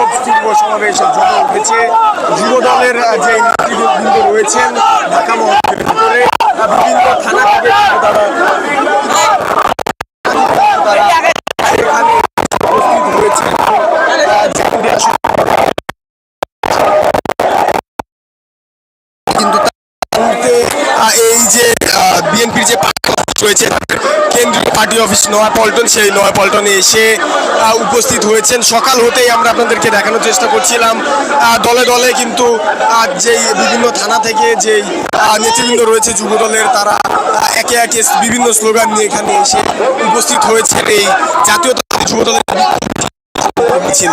বিক্ষোভ যুব সমাবেশ জমে উঠেছে। যুব দলের যে নেতৃবৃন্দ রয়েছেন, ঢাকা মহানগরের ভিতরে বিভিন্ন থানা থেকে তারা কিন্তু এই যে বিএনপির যে রয়েছে পার্টি অফিস নয়াপল্টন সেই নয়াপল্টনে এসে উপস্থিত হয়েছেন। সকাল হতেই আমরা আপনাদেরকে দেখানোর চেষ্টা করছিলাম। দলে দলে কিন্তু যেই বিভিন্ন থানা থেকে যেই নেতৃবৃন্দ রয়েছে যুব দলের তারা একে একে বিভিন্ন স্লোগান নিয়ে এখানে এসে উপস্থিত হয়েছেন। এই জাতীয়তাবাদী যুব দলের মিছিল।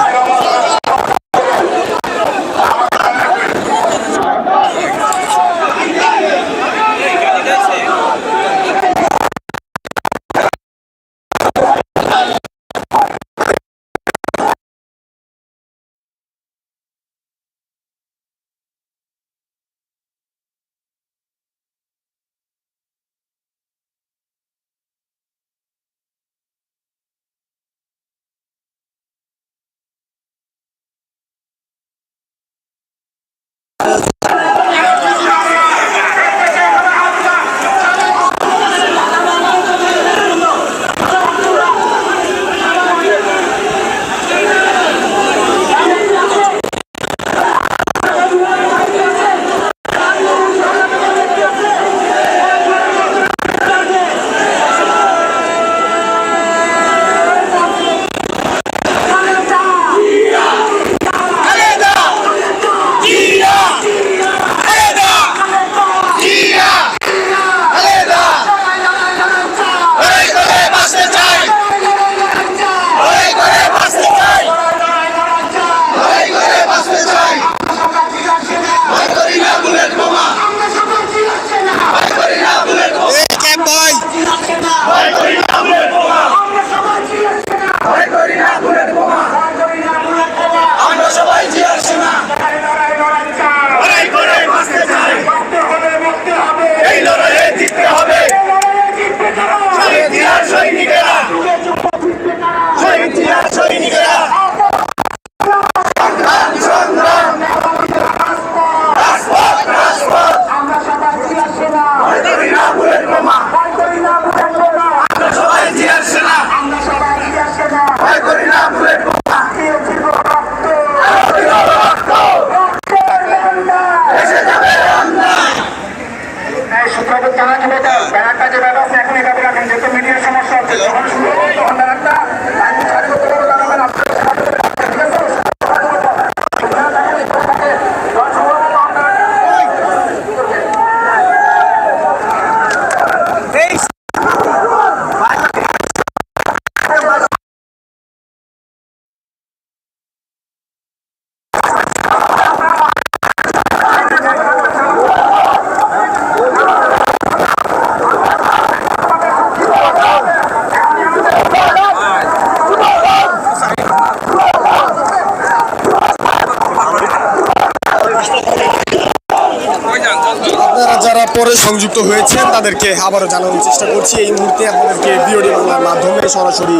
পরে সংযুক্ত হয়েছেন তাদেরকে আবারও জানানোর চেষ্টা করছি। এই মুহূর্তে আপনাদেরকে বিওডি বাংলার মাধ্যমে সরাসরি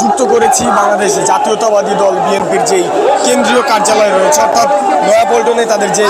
যুক্ত করেছি। বাংলাদেশ জাতীয়তাবাদী দল বিএনপির যেই কেন্দ্রীয় কার্যালয় রয়েছে, অর্থাৎ নয়াপল্টনে তাদের যে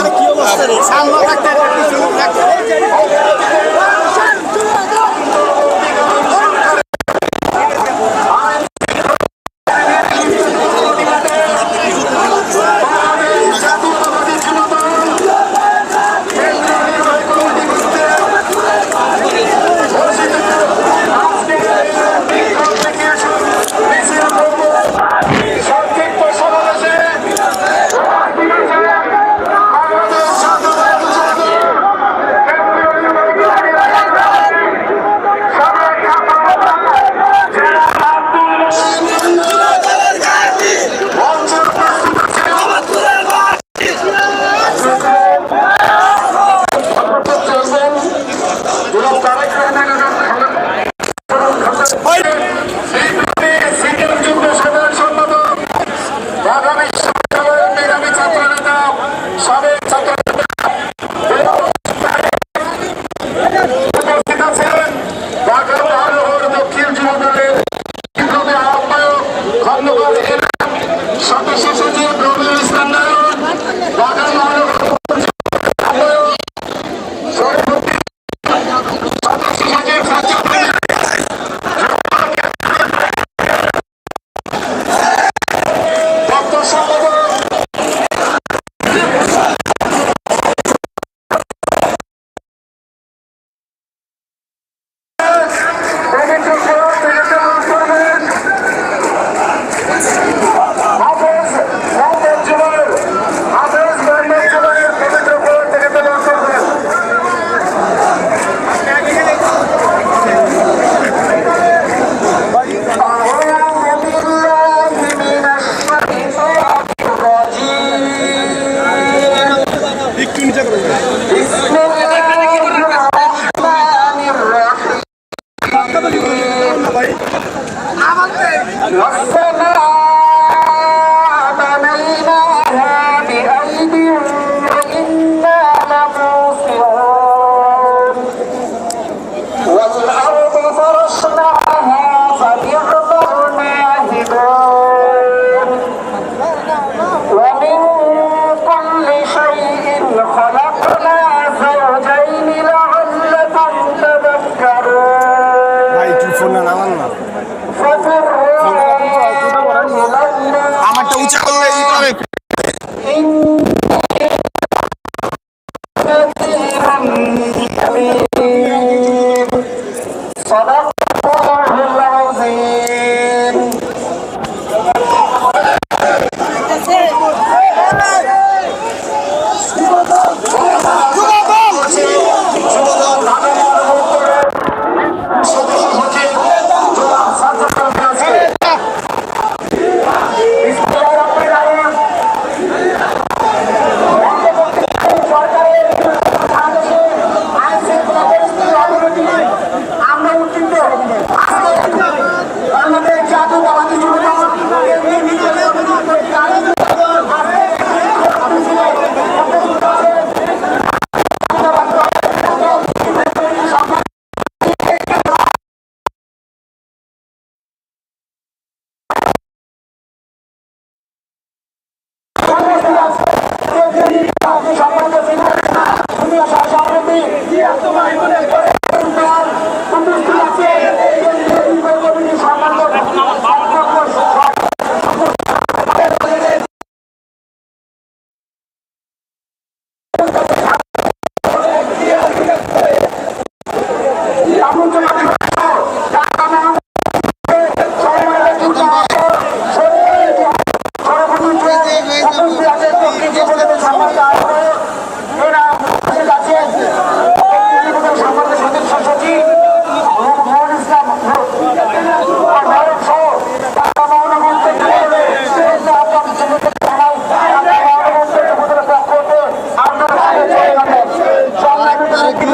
তোমায় মনে করে।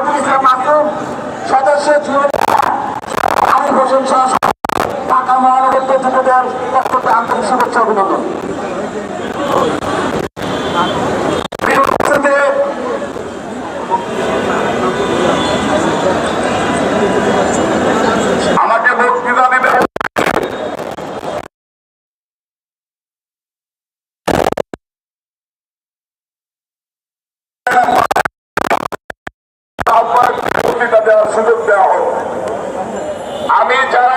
আবুল ইসলাম মাসুম সদস্য আমি হোসেন শাহ ঢাকা মহানগর দক্ষিণের পক্ষ থেকে আন্তরিক শুভেচ্ছা অভিনন্দন আমাকে বক্তৃতা দেবে Yeah. আমি যারা